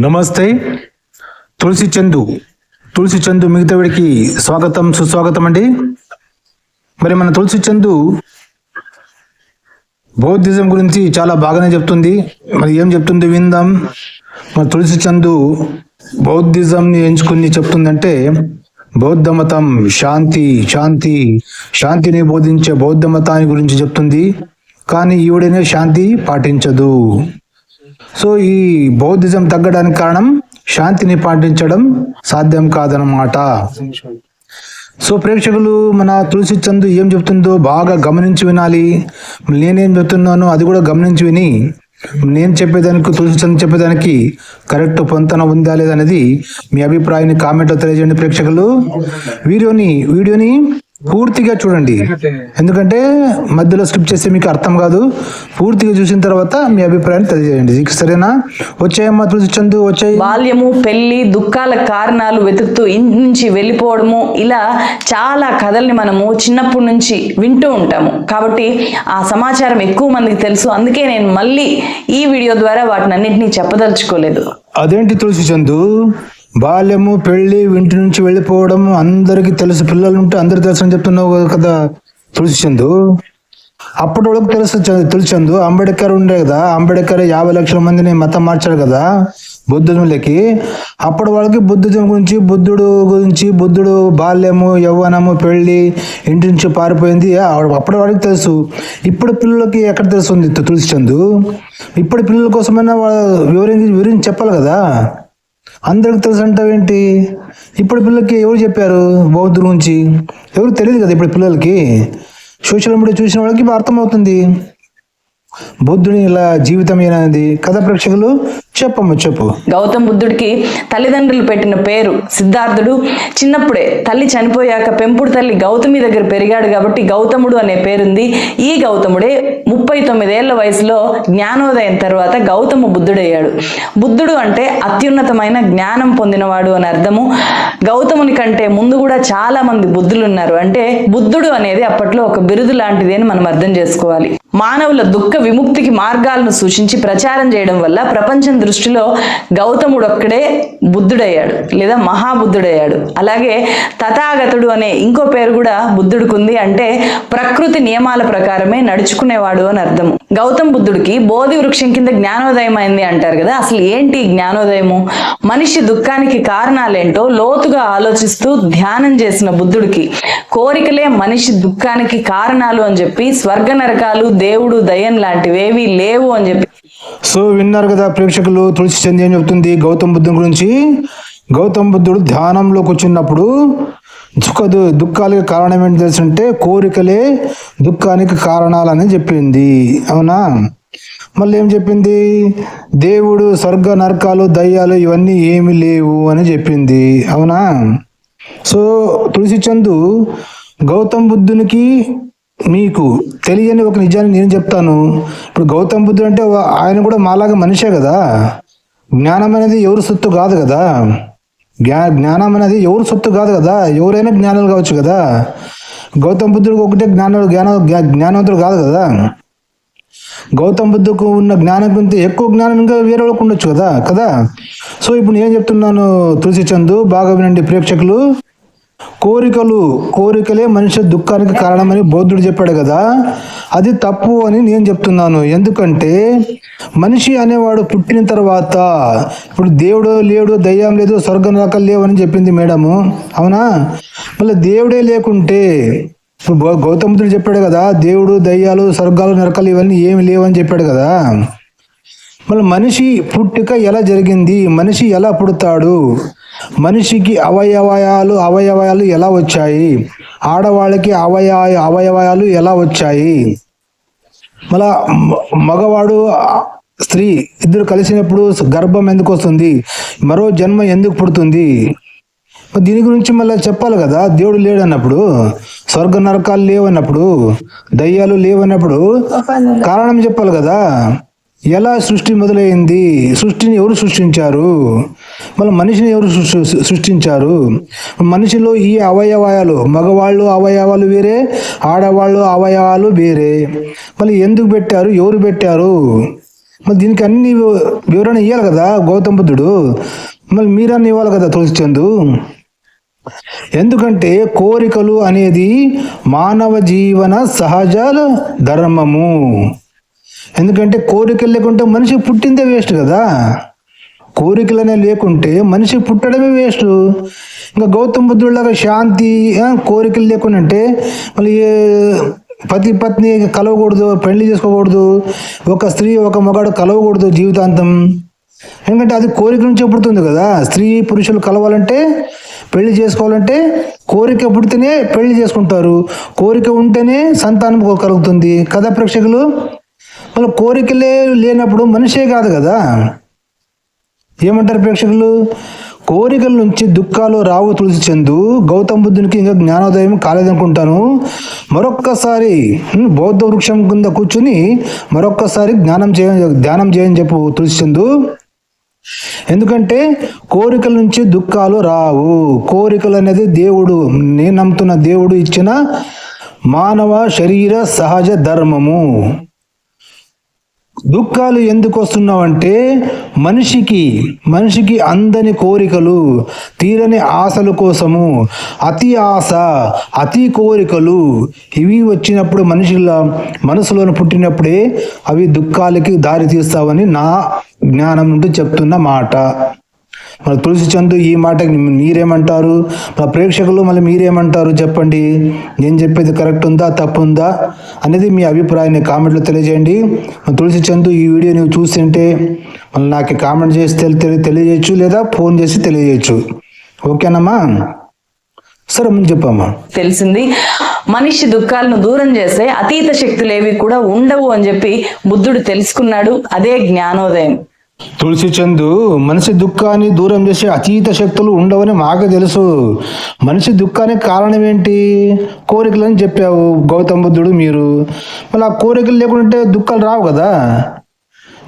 నమస్తే. తులసి చందు తులసి చందు మిగతావిడికి స్వాగతం సుస్వాగతం అండి. మరి మన తులసి చందు బౌద్ధిజం గురించి చాలా బాగానే చెప్తుంది. మరి ఏం చెప్తుంది విందాం. మన తులసి చందు బౌద్ధిజంని ఎంచుకుని చెప్తుందంటే బౌద్ధ మతం శాంతి శాంతి శాంతిని బోధించే బౌద్ధ మతాన్ని గురించి చెప్తుంది. కానీ ఈవిడనే శాంతి పాటించదు. సో ఈ బౌద్ధిజం తగ్గడానికి కారణం శాంతిని పాటించడం సాధ్యం కాదనమాట సో ప్రేక్షకులు మన తులసి చందు ఏం చెప్తుందో బాగా గమనించి వినాలి. నేనేం చెప్తున్నానో అది కూడా గమనించి విని నేను చెప్పేదానికి తులసి చందు చెప్పేదానికి కరెక్ట్ పొంతన ఉందా లేదనేది మీ అభిప్రాయాన్ని కామెంట్లో తెలియజేయండి ప్రేక్షకులు. వీడియోని వీడియోని పూర్తిగా చూడండి. ఎందుకంటే మధ్యలో స్కిప్ చేస్తే మీకు అర్థం కాదు. పూర్తిగా చూసిన తర్వాత మీ అభిప్రాయాన్ని తెలియజేయండి. సరేనా? వచ్చాయమ్మా తులసి చందు వచ్చాయి. బాల్యము పెళ్ళి దుఃఖాల కారణాలు వెతుకుతూ ఇంటి నుంచి వెళ్ళిపోవడము ఇలా చాలా కథల్ని మనము చిన్నప్పటి నుంచి వింటూ ఉంటాము. కాబట్టి ఆ సమాచారం ఎక్కువ మందికి తెలుసు. అందుకే నేను మళ్ళీ ఈ వీడియో ద్వారా వాటిని అన్నింటినీ చెప్పదలుచుకోలేదు. అదేంటి తులసి చందు? బాల్యము పెళ్ళి ఇంటి నుంచి వెళ్ళిపోవడం అందరికి తెలుసు. పిల్లలు ఉంటే అందరు తెలుసు అని చెప్తున్నావు కదా తులసి చందు అప్పటి వాళ్ళకి తెలుసు చ- తులసి చందు అంబేద్కర్ ఉండే కదా. అంబేద్కర్ యాభై లక్షల మందిని మతం మార్చారు కదా బుద్ధిజంలోకి. అప్పటి వాళ్ళకి బుద్ధిజం గురించి బుద్ధుడు గురించి బుద్ధుడు బాల్యము యవ్వనము పెళ్ళి ఇంటి నుంచి పారిపోయింది. అప్పటి వాళ్ళకి తెలుసు. ఇప్పుడు పిల్లలకి ఎక్కడ తెలుస్తుంది తులసి చందు ఇప్పుడు పిల్లల కోసమైనా వాళ్ళ వివరించి వివరించి చెప్పాలి కదా. అందరికి తెలుసు అంటావేంటి ఇప్పుడు పిల్లలకి ఎవరు చెప్పారు బౌద్ధ గురించి? ఎవరు తెలియదు కదా ఇప్పుడు పిల్లలకి? సోషల్ మీడియా చూసిన వాళ్ళకి అర్థమవుతుంది. బుద్ధుని ఇలా జీవితం ఏనది కథ ప్రేక్షకులు చెప్పమ్మ చెప్పు. గౌతమ్ బుద్ధుడికి తల్లిదండ్రులు పెట్టిన పేరు సిద్ధార్థుడు. చిన్నప్పుడే తల్లి చనిపోయాక పెంపుడు తల్లి గౌతమి దగ్గర పెరిగాడు కాబట్టి గౌతముడు అనే పేరుంది. ఈ గౌతముడే ముప్పై తొమ్మిదేళ్ళ వయసులో జ్ఞానోదయం తర్వాత గౌతమ బుద్ధుడయ్యాడు. బుద్ధుడు అంటే అత్యున్నతమైన జ్ఞానం పొందినవాడు అని అర్థము. గౌతముని కంటే ముందు కూడా చాలా మంది బుద్ధులు ఉన్నారు అంటే బుద్ధుడు అనేది అప్పట్లో ఒక బిరుదు లాంటిది అని మనం అర్థం చేసుకోవాలి. మానవుల దుఃఖ విముక్తికి మార్గాలను సూచించి ప్రచారం చేయడం వల్ల ప్రపంచం దృష్టిలో గౌతముడు ఒక్కడే బుద్ధుడయ్యాడు లేదా మహాబుద్ధుడయ్యాడు. అలాగే తథాగతుడు అనే ఇంకో పేరు కూడా బుద్ధుడికి అంటే ప్రకృతి నియమాల ప్రకారమే నడుచుకునేవాడు అని అర్థం. గౌతమ్ బుద్ధుడికి బోధి వృక్షం కింద జ్ఞానోదయం అయింది అంటారు కదా అసలు ఏంటి జ్ఞానోదయము? మనిషి దుఃఖానికి కారణాలేంటో లోతుగా ఆలోచిస్తూ ధ్యానం చేసిన బుద్ధుడికి కోరికలే మనిషి దుఃఖానికి కారణాలు అని చెప్పి స్వర్గ నరకాలు దేవుడు దయం లాంటివేవి లేవు అని చెప్పి సో విన్నారు కదా ప్రేక్షకులు. తులసి చంది ఏం చెప్తుంది గౌతమ బుద్ధుని గురించి. గౌతమ బుద్ధుడు ధ్యానంలో కూర్చున్నప్పుడు దుఃఖ దుఃఖాలకి కారణం ఏంటి తెలుసుంటే కోరికలే దుఃఖానికి కారణాలని చెప్పింది. అవునా? మళ్ళీ ఏం చెప్పింది? దేవుడు స్వర్గ నరకాలు దయ్యాలు ఇవన్నీ ఏమి లేవు అని చెప్పింది. అవునా? సో తులసి చందు గౌతమ్ బుద్ధునికి మీకు తెలియని ఒక నిజాన్ని నేను చెప్తాను. ఇప్పుడు గౌతమ్ బుద్ధుడు అంటే ఆయన కూడా మాలాగా మనిషే కదా. జ్ఞానం అనేది ఎవరు సొత్తు కాదు కదా. జ్ఞా జ్ఞానం అనేది ఎవరు సొత్తు కాదు కదా. ఎవరైనా జ్ఞానాలు కావచ్చు కదా. గౌతమ్ బుద్ధుడికి ఒకటే జ్ఞాన జ్ఞాన జ్ఞా- జ్ఞానవంతుడు కాదు కదా. గౌతమ్ బుద్ధుకు ఉన్న జ్ఞానం కంటే ఎక్కువ జ్ఞానం ఇంకా వేరే వాళ్ళకు ఉండొచ్చు కదా కదా. సో ఇప్పుడు నేను చెప్తున్నాను తులసి చందు బాగా వినండి ప్రేక్షకులు. కోరికలు కోరికలే మనిషి దుఃఖానికి కారణమని బౌద్ధుడు చెప్పాడు కదా. అది తప్పు అని నేను చెప్తున్నాను. ఎందుకంటే మనిషి అనేవాడు పుట్టిన తర్వాత ఇప్పుడు దేవుడు లేడు దయ్యం లేదు స్వర్గ నరకాలు లేవు అని చెప్పింది మేడము. అవునా? మళ్ళీ దేవుడే లేకుంటే ఇప్పుడు గౌ- బుద్ధుడు చెప్పాడు కదా దేవుడు దయ్యాలు స్వర్గాలు నరకాలు ఇవన్నీ ఏమి లేవు అని చెప్పాడు కదా. మళ్ళీ మనిషి పుట్టుక ఎలా జరిగింది? మనిషి ఎలా పుడతాడు? మనిషికి అవయవయాలు అవయవాలు ఎలా వచ్చాయి? ఆడవాళ్ళకి అవయ అవయవాలు ఎలా వచ్చాయి? మళ్ళా మగవాడు స్త్రీ ఇద్దరు కలిసినప్పుడు గర్భం ఎందుకు వస్తుంది? మరో జన్మ ఎందుకు పుడుతుంది? దీని గురించి మళ్ళీ చెప్పాలి కదా. దేవుడు లేడన్నప్పుడు స్వర్గ నరకాలు లేవన్నప్పుడు దయ్యాలు లేవన్నప్పుడు కారణం చెప్పాలి కదా. ఎలా సృష్టి మొదలైంది? సృష్టిని ఎవరు సృష్టించారు? మళ్ళీ మనిషిని ఎవరు సృష్టించారు? మనిషిలో ఈ అవయవాలు మగవాళ్ళు అవయవాలు వేరే ఆడవాళ్ళు అవయవాలు వేరే. మళ్ళీ ఎందుకు పెట్టారు? ఎవరు పెట్టారు? మళ్ళీ దీనికి అన్ని వివరణ ఇవ్వాలి కదా గౌతమ బుద్ధుడు. మళ్ళీ మీరన్నీ ఇవ్వాలి కదా తులసి చందు ఎందుకంటే కోరికలు అనేది మానవ జీవన సహజ ధర్మము. ఎందుకంటే కోరికలు లేకుంటే మనిషి పుట్టిందే వేస్ట్ కదా. కోరికలనే లేకుంటే మనిషి పుట్టడమే వేస్ట్. ఇంకా గౌతమ బుద్ధుడిలాగా శాంతి కోరికలు లేకుండా అంటే మళ్ళీ పతి పత్ని కలవకూడదు పెళ్ళి చేసుకోకూడదు ఒక స్త్రీ ఒక మగాడు కలవకూడదు జీవితాంతం. ఎందుకంటే అది కోరిక నుంచి పుడుతుంది కదా. స్త్రీ పురుషులు కలవాలంటే పెళ్ళి చేసుకోవాలంటే కోరిక పుడితేనే పెళ్ళి చేసుకుంటారు. కోరిక ఉంటేనే సంతానం కలుగుతుంది. కథా ప్రేక్షకులు మళ్ళీ కోరికలే లేనప్పుడు మనిషే కాదు కదా. ఏమంటారు ప్రేక్షకులు? కోరికల నుంచి దుఃఖాలు రావు తులసి చెందు. గౌతమ బుద్ధునికి ఇంకా జ్ఞానోదయం కాలేదనుకుంటాను. మరొక్కసారి బౌద్ధ వృక్షం కింద కూర్చుని మరొక్కసారి జ్ఞానం చేయ ధ్యానం చేయని చెప్పు తులసి చెందు. ఎందుకంటే కోరికల నుంచి దుఃఖాలు రావు. కోరికలు అనేది దేవుడు నేను నమ్ముతున్న దేవుడు ఇచ్చిన మానవ శరీర సహజ ధర్మము. దుఃఖాలు ఎందుకు వస్తున్నావంటే మనిషికి మనిషికి అందని కోరికలు తీరని ఆశల కోసము. అతి ఆశ అతి కోరికలు ఇవి వచ్చినప్పుడు మనిషిలో మనసులోని పుట్టినప్పుడే అవి దుఃఖాలకి దారి తీస్తావని నా జ్ఞానం నుండి చెప్తున్న మాట. మన తులసి చందు ఈ మాటకి మీరేమంటారు? మా ప్రేక్షకులు మళ్ళీ మీరేమంటారు చెప్పండి? నేను చెప్పేది కరెక్ట్ ఉందా తప్పు ఉందా? అనేది మీ అభిప్రాయాన్ని కామెంట్లో తెలియజేయండి. తులసి చందు ఈ వీడియో నువ్వు చూస్తుంటే మళ్ళీ నాకు కామెంట్ చేసి తెలి తెలియజేయచ్చు లేదా ఫోన్ చేసి తెలియజేయచ్చు. ఓకేనమ్మా? సరే ముందు చెప్పమ్మా. తెలిసింది. మనిషి దుఃఖాలను దూరం చేసే అతీత శక్తులు ఏవి కూడా ఉండవు అని చెప్పి బుద్ధుడు తెలుసుకున్నాడు. అదే జ్ఞానోదయం. తులసి చందు మనిషి దుఃఖాన్ని దూరం చేసే అతీత శక్తులు ఉండవని మాకు తెలుసు. మనిషి దుఃఖానికి కారణం ఏంటి? కోరికలని చెప్పావు గౌతమ బుద్ధుడు మీరు. మళ్ళీ ఆ కోరికలు లేకుంటే దుఃఖాలు రావు కదా.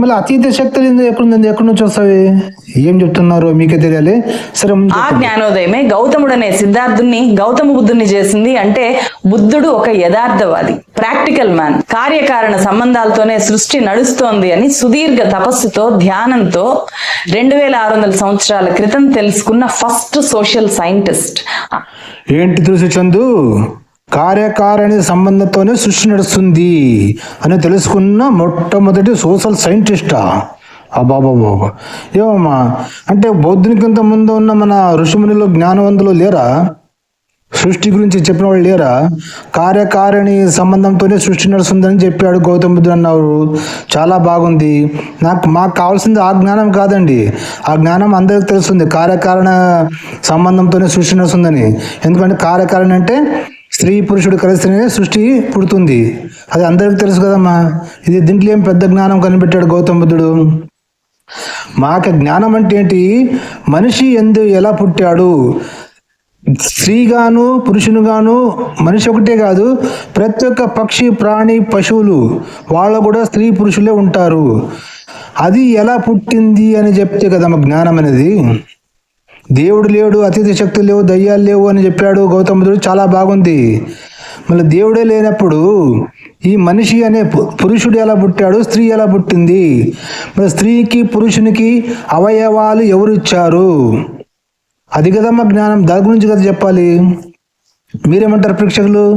మళ్ళీ అతీత శక్తులు ఎక్కడుంది ఎక్కడి నుంచి వస్తాయి? ఏం చెప్తున్నారో? మీకే తెలియాలి. సరే ఆ జ్ఞానోదయమే గౌతముడు అనే సిద్ధార్థుని గౌతమ బుద్ధుని చేసింది అంటే బుద్ధుడు ఒక యథార్థవాది ప్రాక్టికల్ మ్యాన్. కార్యకారణ సంబంధాలతోనే సృష్టి నడుస్తోంది అని సుదీర్ఘ తపస్సుతో ధ్యానంతో రెండు వేల ఆరు వందల సంవత్సరాల క్రితం తెలుసుకున్న ఫస్ట్ సోషల్ సైంటిస్ట్. ఏంటి తులసి చందు? కార్యకారణి సంబంధంతోనే సృష్టి నడుస్తుంది అని తెలుసుకున్న మొట్టమొదటి సోషల్ సైంటిస్టా. అబాబాబాబా ఏమమ్మా? అంటే బౌద్ధునికింత ముందు ఉన్న మన ఋషిమునిలో జ్ఞానవంతులు లేరా? సృష్టి గురించి చెప్పిన వాళ్ళు లేరా? కార్యకారిణి సంబంధంతోనే సృష్టి నడుస్తుందని చెప్పాడు గౌతమ బుద్ధుడు అన్నారు చాలా బాగుంది. నాకు మాకు కావాల్సింది ఆ జ్ఞానం కాదండి. ఆ జ్ఞానం అందరికి తెలుస్తుంది. కార్యకారణ సంబంధంతోనే సృష్టి నడుస్తుందని. ఎందుకంటే కార్యకారణ అంటే స్త్రీ పురుషుడు కలిస్తేనే సృష్టి పుడుతుంది. అది అందరికి తెలుసు కదమ్మా ఇది దీంట్లో ఏం పెద్ద జ్ఞానం కనిపెట్టాడు గౌతమ బుద్ధుడు? మాకు జ్ఞానం అంటే ఏంటి? మనిషి ఎందు ఎలా పుట్టాడు? స్త్రీగాను పురుషునిగాను మనిషి ఒకటే కాదు ప్రతి ఒక్క పక్షి ప్రాణి పశువులు వాళ్ళు కూడా స్త్రీ పురుషులే ఉంటారు. అది ఎలా పుట్టింది అని చెప్తే కదమ్మ జ్ఞానం అనేది? దేవుడు లేడు అతిథి శక్తులు లేవు దయ్యాలు లేవు అని చెప్పాడు గౌతముడు చాలా బాగుంది. మళ్ళీ దేవుడే లేనప్పుడు ఈ మనిషి అనే పు- పురుషుడు ఎలా పుట్టాడు? స్త్రీ ఎలా పుట్టింది? మరి స్త్రీకి పురుషునికి అవయవాలు ఎవరు ఇచ్చారు? అది కదమ్మా జ్ఞానం. దాని గురించి కదా చెప్పాలి. మీరేమంటారు ప్రేక్షకులు?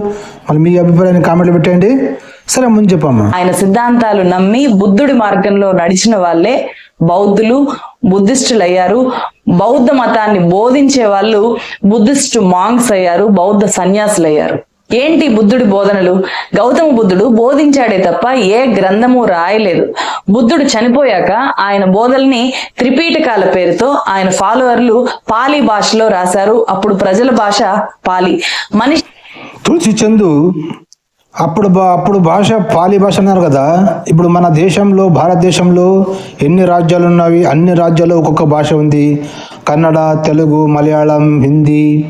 మళ్ళీ మీ అభిప్రాయాన్ని కామెంట్లు పెట్టండి సరే ముందు చెప్పమ్మా. ఆయన సిద్ధాంతాలు నమ్మి బుద్ధుడి మార్గంలో నడిచిన వాళ్ళే బౌద్ధులు బుద్ధిస్టులు అయ్యారు బౌద్ధ మతాన్ని బోధించే వాళ్ళు బుద్ధిస్టు మాంగ్స్ అయ్యారు బౌద్ధ సన్యాసులు అయ్యారు ఏంటి బుద్ధుడి బోధనలు? గౌతమ బుద్ధుడు బోధించాడే తప్ప ఏ గ్రంథము రాయలేదు. బుద్ధుడు చనిపోయాక ఆయన బోధల్ని త్రిపీఠకాల పేరుతో ఆయన ఫాలోవర్లు పాలి భాషలో రాశారు. అప్పుడు ప్రజల భాష పాలి. మనిషి తులసి చందు అప్పుడు బా- అప్పుడు భాష పాలి భాష అన్నారు కదా. ఇప్పుడు మన దేశంలో భారతదేశంలో ఎన్ని రాజ్యాలు ఉన్నవి? అన్ని రాజ్యాల్లో ఒక్కొక్క భాష ఉంది. కన్నడ తెలుగు మలయాళం హిందీ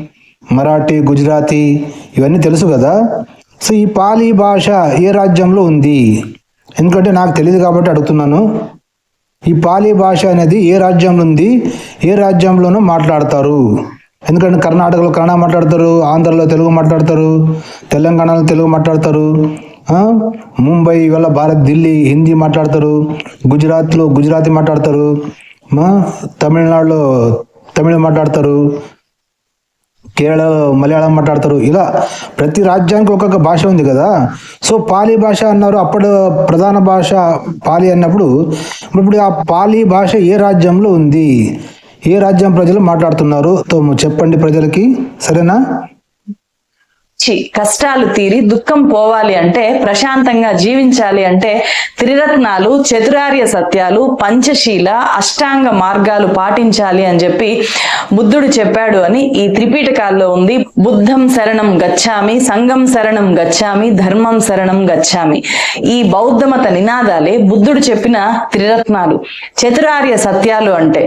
మరాఠీ గుజరాతీ ఇవన్నీ తెలుసు కదా. సో ఈ పాలి భాష ఏ రాజ్యంలో ఉంది? ఎందుకంటే నాకు తెలియదు కాబట్టి అడుగుతున్నాను. ఈ పాలి భాష అనేది ఏ రాజ్యంలో ఉంది? ఏ రాజ్యంలోనూ మాట్లాడతారు. ఎందుకంటే కర్ణాటకలో కన్నడ మాట్లాడతారు ఆంధ్రలో తెలుగు మాట్లాడతారు తెలంగాణలో తెలుగు మాట్లాడతారు ముంబై వల్ల భారత్ ఢిల్లీ హిందీ మాట్లాడతారు గుజరాత్లో గుజరాతీ మాట్లాడతారు తమిళనాడులో తమిళ మాట్లాడతారు కేరళ మలయాళం మాట్లాడతారు. ఇలా ప్రతి రాజ్యానికి ఒక్కొక్క భాష ఉంది కదా. సో పాలీ భాష అన్నారు అప్పుడు ప్రధాన భాష పాలి అన్నప్పుడు ఇప్పుడు ఆ పాలీ భాష ఏ రాజ్యంలో ఉంది? ఏ రాజ్యం ప్రజలు మాట్లాడుతున్నారు తో చెప్పండి ప్రజలకి. సరేనా? చి కష్టాలు తీరి దుఃఖం పోవాలి అంటే ప్రశాంతంగా జీవించాలి అంటే త్రిరత్నాలు చతురార్య సత్యాలు పంచశీల అష్టాంగ మార్గాలు పాటించాలి అని చెప్పి బుద్ధుడు చెప్పాడు అని ఈ త్రిపీఠకాల్లో ఉంది. బుద్ధం శరణం గచ్చామి సంఘం శరణం గచ్చామి ధర్మం శరణం గచ్చామి. ఈ బౌద్ధమత నినాదాలే బుద్ధుడు చెప్పిన త్రిరత్నాలు. చతురార్య సత్యాలు అంటే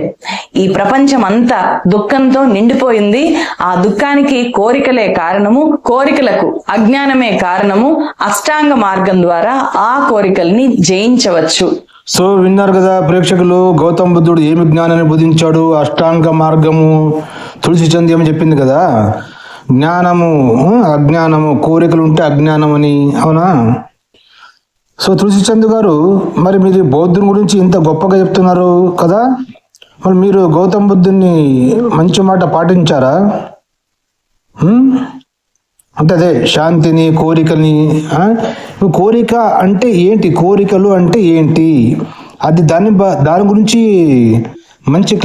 ఈ ప్రపంచం అంతా దుఃఖంతో నిండిపోయింది. ఆ దుఃఖానికి కోరికలే కారణము. కోరికలకు అజ్ఞానమే కారణము అష్టాంగ మార్గం ద్వారా ఆ కోరికల్ని జయించవచ్చు. సో విన్నారు కదా ప్రేక్షకులు గౌతమ బుద్ధుడు ఏమి జ్ఞానాన్ని బోధించాడు? అష్టాంగ మార్గము తులసి చంది ఏమని చెప్పింది కదా. జ్ఞానము అజ్ఞానము కోరికలు ఉంటే అజ్ఞానం అని అవునా? సో తులసి చంద్ గారు మరి మీరు బౌద్ధుని గురించి ఇంత గొప్పగా చెప్తున్నారు కదా? మరి మీరు గౌతమ బుద్ధుని మంచి మాట పాటించారా? అంటే అదే శాంతిని కోరికని కోరిక అంటే ఏంటి? కోరికలు అంటే ఏంటి? అది దాని బ- దాని గురించి మంచి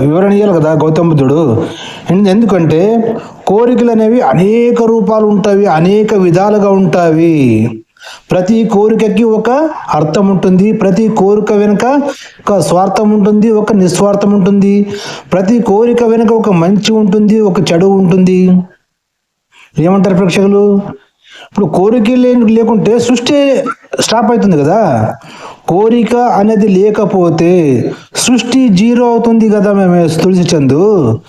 వివరణ ఇవ్వాలి కదా గౌతమ బుద్ధుడు. ఎందుకంటే కోరికలు అనేవి అనేక రూపాలు ఉంటాయి అనేక విధాలుగా ఉంటాయి. ప్రతి కోరికకి ఒక అర్థం ఉంటుంది ప్రతి కోరిక వెనుక ఒక స్వార్థం ఉంటుంది ఒక నిస్వార్థం ఉంటుంది. ప్రతి కోరిక వెనుక ఒక మంచి ఉంటుంది ఒక చెడు ఉంటుంది. ఏమంటారు ప్రేక్షకులు? ఇప్పుడు కోరిక లేని లేకుంటే సృష్టి స్టాప్ అవుతుంది కదా. కోరిక అనేది లేకపోతే సృష్టి జీరో అవుతుంది కదా మేము తులసి చందు.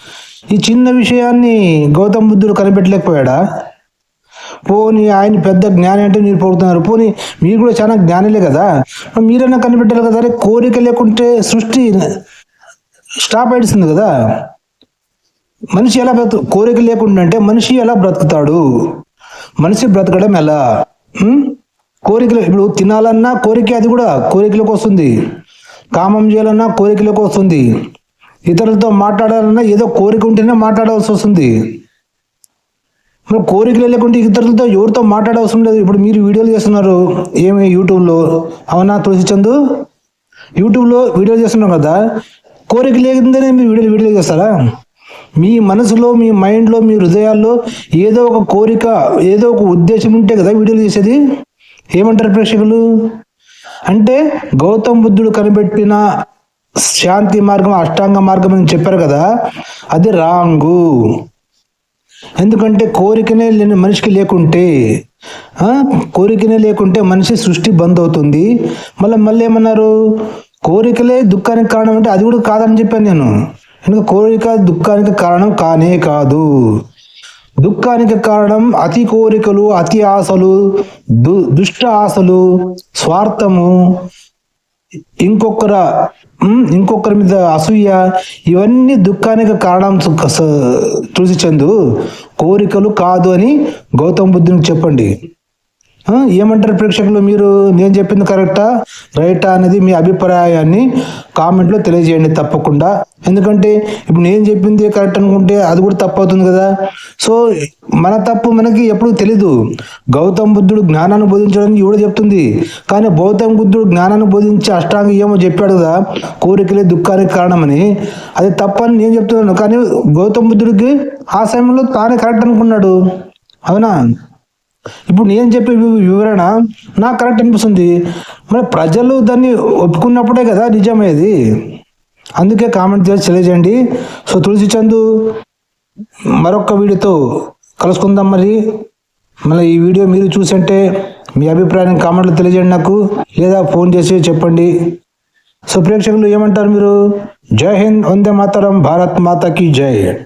ఈ చిన్న విషయాన్ని గౌతమ బుద్ధుడు కనిపెట్టలేకపోయాడా? పోనీ ఆయన పెద్ద జ్ఞాని అంటే మీరు పొగుతున్నారు. పోనీ మీరు కూడా చాలా జ్ఞానిలే కదా. మీరైనా కనిపెట్టాలి కదా. కోరిక లేకుంటే సృష్టి స్టాప్ అయిస్తుంది కదా. మనిషి ఎలా బ్రతు కోరిక లేకుండా అంటే మనిషి ఎలా బ్రతుకుతాడు? మనిషి బ్రతకడం ఎలా? కోరికలు ఇప్పుడు తినాలన్నా కోరిక అది కూడా కోరికలకు వస్తుంది. కామం చేయాలన్నా కోరికలకు వస్తుంది. ఇతరులతో మాట్లాడాలన్నా ఏదో కోరిక ఉంటేనే మాట్లాడాల్సి వస్తుంది. మరి కోరికలు లేకుంటే ఇతరులతో ఎవరితో మాట్లాడవసరం లేదు ఇప్పుడు మీరు వీడియోలు చేస్తున్నారు. ఏమి యూట్యూబ్లో? అవునా తులసి చందు? యూట్యూబ్లో వీడియోలు చేస్తున్నారు కదా. కోరిక లేకుండానే మీరు వీడియోలు వీడియోలు చేస్తారా? మీ మనసులో మీ మైండ్లో మీ హృదయాల్లో ఏదో ఒక కోరిక ఏదో ఒక ఉద్దేశం ఉంటే కదా వీడియోలు చేసేది ఏమంటారు ప్రేక్షకులు? అంటే గౌతమ్ బుద్ధుడు కనిపెట్టిన శాంతి మార్గం అష్టాంగ మార్గం అని చెప్పారు కదా అది రాంగు. ఎందుకంటే కోరికనే లేని మనిషికి లేకుంటే కోరికనే లేకుంటే మనిషి సృష్టి బంద్ అవుతుంది. మళ్ళీ మళ్ళీ ఏమన్నారు కోరికలే దుఃఖానికి కారణం అంటే అది కూడా కాదని చెప్పాను నేను. కనుక కోరిక దుఃఖానికి కారణం కానే కాదు. దుఃఖానికి కారణం అతి కోరికలు అతి ఆశలు దు దుష్ట ఆశలు స్వార్థము ఇంకొకర ఇంకొకరి మీద అసూయ ఇవన్నీ దుఃఖానికి కారణం సు- స- తులసి చందు కోరికలు కాదు అని గౌతమ్ బుద్ధునికి చెప్పండి. ఏమంటారు ప్రేక్షకులు? మీరు నేను చెప్పింది కరెక్టా? రైటా అనేది మీ అభిప్రాయాన్ని కామెంట్లో తెలియజేయండి తప్పకుండా. ఎందుకంటే ఇప్పుడు నేను చెప్పింది కరెక్ట్ అనుకుంటే అది కూడా తప్పు అవుతుంది కదా. సో మన తప్పు మనకి ఎప్పుడు తెలీదు. గౌతమ్ బుద్ధుడు జ్ఞానాన్ని బోధించడానికి కూడా చెప్తుంది. కానీ గౌతమ్ బుద్ధుడు జ్ఞానాన్ని బోధించి అష్టాంగ ఏమో చెప్పాడు కదా కోరికలే దుఃఖానికి కారణమని. అది తప్పని నేను చెప్తున్నాను. కానీ గౌతమ్ బుద్ధుడికి ఆ సమయంలో తానే కరెక్ట్ అనుకున్నాడు. అవునా? ఇప్పుడు నేను చెప్పే వి- వివరణ నాకు కరెక్ట్ అనిపిస్తుంది. మరి ప్రజలు దాన్ని ఒప్పుకున్నప్పుడే కదా నిజమేది అందుకే కామెంట్ చేసి తెలియజేయండి. సో తులసి చందు మరొక వీడియోతో కలుసుకుందాం మరి. మళ్ళీ ఈ వీడియో మీరు చూసంటే మీ అభిప్రాయం కామెంట్లో తెలియజేయండి నాకు లేదా ఫోన్ చేసి చెప్పండి. సో ప్రేక్షకులు ఏమంటారు మీరు? జై హింద్ వందే మాతరం భారత్ మాతాకి జై.